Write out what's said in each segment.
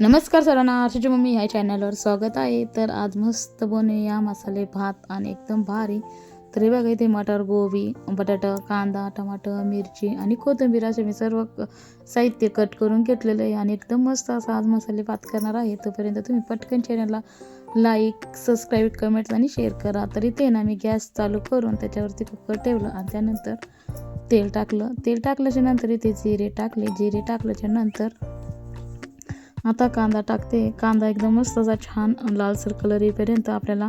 नमस्कार सर्वांना आरशीची मम्मी ह्या चॅनलवर स्वागत आहे. तर आज मस्त बनवूया मसाले भात आणि एकदम भारी. तर हे बघा इथे मटर गोबी बटाटा कांदा टमाटर मिरची आणि कोथिंबीर असे मी सर्व साहित्य कट करून घेतलेलं आहे आणि एकदम मस्त असा आज मसाले भात करणार आहे. तोपर्यंत तुम्ही पटकन चॅनलला लाईक सबस्क्राईब कमेंट्स आणि शेअर करा. तर इथे ना मी गॅस चालू करून त्याच्यावरती कुकर ठेवलं आणि त्यानंतर तेल टाकलं. तेल टाकल्याच्या नंतर इथे जिरे टाकले. जिरे टाकल्याच्या नंतर आता कांदा टाकते. कांदा एकदम मस्त असा छान लालसर कलर येईपर्यंत आपल्याला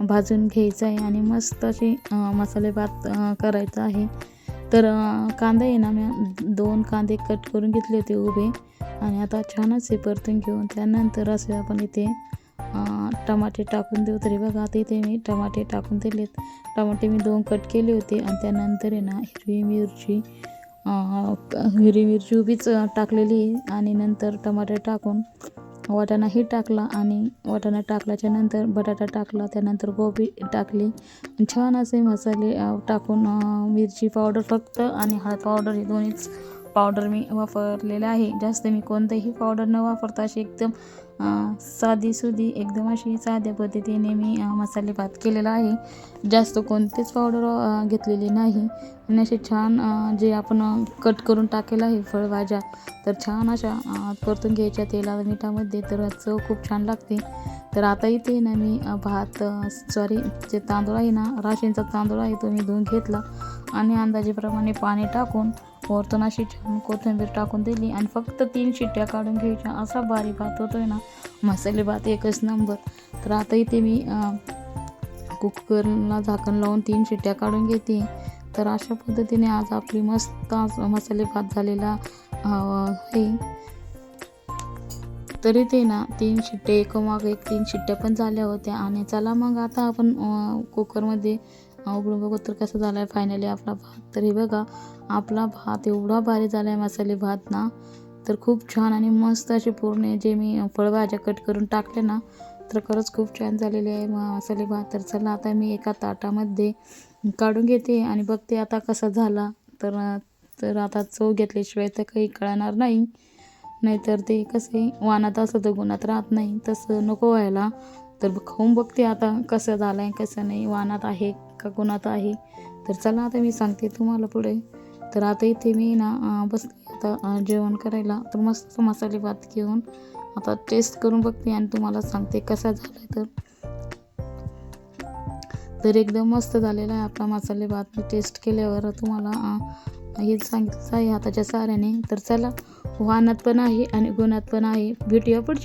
भाजून घ्यायचा आहे आणि मस्त अशी मसाले भात करायचा आहे. तर कांदा आहे ना मी दोन कांदे कट करून घेतले होते उभे आणि आता छानच हे परतून घेऊन त्यानंतर असे आपण इथे टमाटे टाकून देऊ. तरी बघा आता इथे मी टमाटे टाकून दिलेत. टमाटे मी दोन कट केले होते आणि त्यानंतर आहे ना हिरवी मिरची हिरवी मिरची उभीच टाकलेली आणि नंतर टमाटर टाकून वाटाणाही टाकला आणि वाटाणा टाकल्याच्या नंतर बटाटा टाकला त्यानंतर गोबी टाकली. छान असे मसाले टाकून मिरची पावडर फक्त आणि हळद पावडर हे दोन्हीच पावडर मी वापरलेलं आहे. जास्त मी कोणतेही पावडर न वापरता अशी एकदम साधी सुधी एकदम अशी साध्या पद्धतीने मी मसाले भात केलेला आहे. जास्त कोणतेच पावडर घेतलेली नाही. आणि असे छान जे आपण कट करून टाकेलं आहे फळभाज्या तर छान अशा परतून घ्यायच्या तेला मिठामध्ये तर चव खूप छान लागते. तर आता इथे ना मी भात सॉरी जे तांदूळ आहे ना राशींचा तांदूळ आहे तो मी धुवून घेतला. आणि अंदाजेप्रमाणे पाणी टाकून वरतून अशी छान कोथिंबीर टाकून दिली आणि फक्त तीन शिट्ट्या काढून घ्यायच्या. असा बारी भात होतो आहे ना मसाले भात एकच नंबर तर आता इथे मी कुकरला झाकण लावून तीन शिट्ट्या काढून घेते. तर अशा पद्धतीने आज आपली मस्त मसाले भात झालेला आहे. तरी ते ना तीन शिट्टे एकोमाग एक तीन शिट्ट्या पण झाल्या होत्या. आणि चला मग आता आपण कुकरमध्ये अं, उघडून बघू तर कसं झालं आहे फायनली आपला भात. तर हे बघा आपला भात एवढा भारी झाला आहे मसाले भात ना. तर खूप छान आणि मस्त असे पूर्ण जे मी फळभाज्या कट करून टाकले ना तर खरंच खूप छान झालेले आहे मसाले भात. तर चला आता मी एका ताटामध्ये काढून घेते आणि बघते आता कसा झाला. तर तर आता चव घेतल्याशिवाय तर काही कळणार नाही. नाहीतर ते कसे वानात असं तर गुणात राहत नाही. तसं नको व्हायला. तर खाऊन बघते आता कसं झालं आहे कसं नाही वानात आहे का कुणात आहे. तर चला आता मी सांगते तुम्हाला पुढे. तर आता इथे मी ना बस बसले आता जेवण करायला. तर मस्त मसाले भात घेऊन आता टेस्ट करून बघते आणि तुम्हाला सांगते कसा झाला आहे तर. तर एकदम मस्त झालेला आहे आपला मसाले भात. मी टेस्ट केल्यावर तुम्हाला हे सांगितलं आहे हाताच्या साऱ्याने. तर चला वानात पण आहे आणि गुणात पण आहे. भेटूया पुढची